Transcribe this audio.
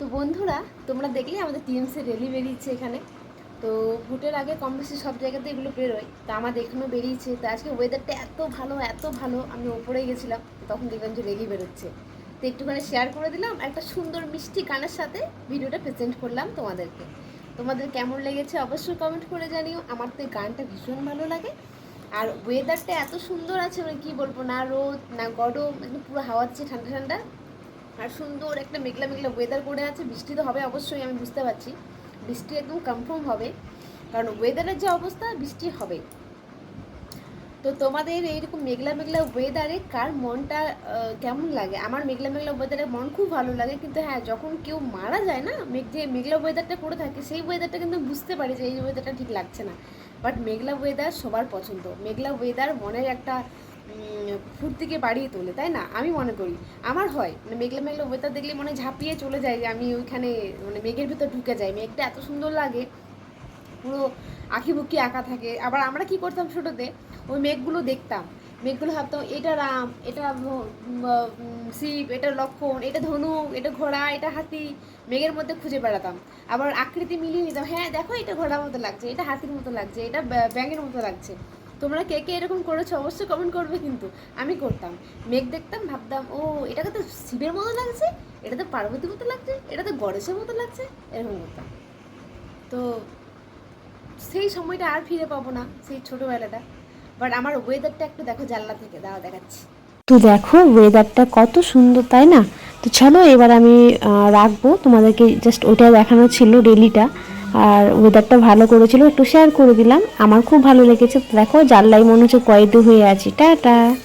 তো বন্ধুরা, তোমরা দেখলে আমাদের টিএমসি র্যালি বেরিয়েছে এখানে। তো ভোটের আগে কম বেশি সব জায়গাতে এগুলো বেরোয়। তা আমাদের এখানেও বেরিয়েছে। তো আজকে ওয়েদারটা এত ভালো এত ভালো, আমি ওপরে গেছিলাম তখন দেখলাম যে রেলি বেরোচ্ছে। তো একটুখানি শেয়ার করে দিলাম একটা সুন্দর মিষ্টি গানের সাথে ভিডিওটা প্রেজেন্ট করলাম তোমাদেরকে। তোমাদের কেমন লেগেছে অবশ্যই কমেন্ট করে জানিও। আমার তো গানটা ভীষণ ভালো লাগে। আর ওয়েদারটা এত সুন্দর আছে মানে কী বলব, না রোদ, না গরম একদম পুরো হাওয়া দিচ্ছে ঠান্ডা ঠান্ডা। আর সুন্দর একটা মেঘলা মেঘলা ওয়েদার করে আছে। বৃষ্টি তো হবে অবশ্যই, আমি বুঝতে পারছি। বৃষ্টি একদম কনফার্ম হবে। কারণ ওয়েদারের যে অবস্থা, বৃষ্টি হবে। তো তোমাদের এইরকম মেঘলা মেঘলা ওয়েদারে কার মনটা কেমন লাগে? আমার মেঘলা মেঘলা ওয়েদারে মন খুব ভালো লাগে, কিন্তু হ্যাঁ যখন কেউ মারা যায় না, মেঘ যে মেঘলা ওয়েদারটা করে থাকে, সেই ওয়েদারটা কিন্তু বুঝতে পারি যে এই ওয়েদারটা ঠিক লাগছে না। বাট মেঘলা ওয়েদার সবার পছন্দ। মেঘলা ওয়েদার মনের একটা ফুর্তিকে বাড়িয়ে তোলে, তাই না? আমি মনে করি। আমার হয় মানে মেঘলা মেঘলা ওয়েদার দেখলে মনে ঝাঁপিয়ে চলে যায় যে আমি ওইখানে মানে মেঘের ভিতর ঢুকে যাই। মেঘটা এত সুন্দর লাগে, পুরো আঁকি বুকি আঁকা থাকে। আবার আমরা কি করতাম ছোটোতে? ওই মেঘগুলো দেখতাম। মেঘগুলো ভাবতাম, এটা রাম, এটা শিব, এটা লক্ষণ, এটা ধনু, এটা ঘোড়া, এটা হাতি। মেঘের মধ্যে খুঁজে বেড়াতাম। আবার আকৃতি মিলিয়ে নিতাম হ্যাঁ দেখো এটা ঘোড়ার মতো লাগছে, এটা হাতির মতো লাগছে, এটা ব্য- ব্যাঙের মতো লাগছে। তোমরা কে কে এরকম করেছ অবশ্যই কমেন্ট করবে কিন্তু আমি করতাম। মেঘ দেখতাম, ভাবতাম, ও, এটাকে তো শিবের মতো লাগছে এটা তো পার্বতীর মতো লাগছে এটা তো গণেশের মতো লাগছে, এরকম করতাম। তো সেই সময়টা আর ফিরে পাবো না, সেই ছোটোবেলাটা। বাট আমার ওয়েদারটা একটু দেখো জানলা থেকে দাও দেখাচ্ছি। তো দেখো ওয়েদারটা কত সুন্দর, তাই না? তো চলো এবার আমি রাখব, তোমাদেরকে জাস্ট ওটা দেখানো ছিল রেলিটা আর ওয়েদারটা ভালো করেছিল, একটু শেয়ার করে দিলাম। আমার খুব ভালো লেগেছে। দেখো জানলাই মনে হচ্ছে কয়েদু হয়ে আছি। টাটা।